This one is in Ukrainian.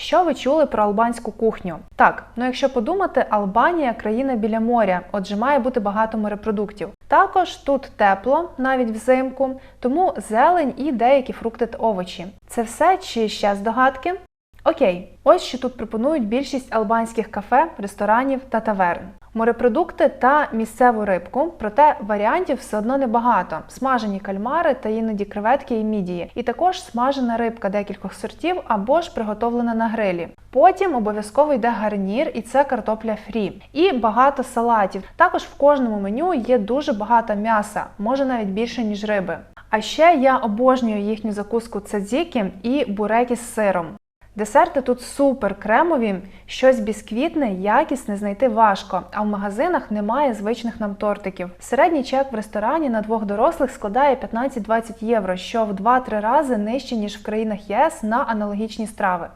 Що ви чули про албанську кухню? Так, ну якщо подумати, Албанія країна біля моря, отже, має бути багато морепродуктів. Також тут тепло, навіть взимку, тому зелень і деякі фрукти та овочі. Це все чи ще здогадки? Окей, ось що тут пропонують більшість албанських кафе, ресторанів та таверн. Морепродукти та місцеву рибку, проте варіантів все одно небагато: смажені кальмари та іноді креветки і мідії, і також смажена рибка декількох сортів або ж приготовлена на грилі. Потім обов'язково йде гарнір, і це картопля фрі, і багато салатів. Також в кожному меню є дуже багато м'яса, може навіть більше ніж риби. А ще я обожнюю їхню закуску цадзіки і буреки з сиром. Десерти тут супер кремові, щось бісквітне, якісне знайти важко, а в магазинах немає звичних нам тортиків. Середній чек в ресторані на двох дорослих складає 15-20 євро, що в 2-3 рази нижче ніж в країнах ЄС на аналогічні страви.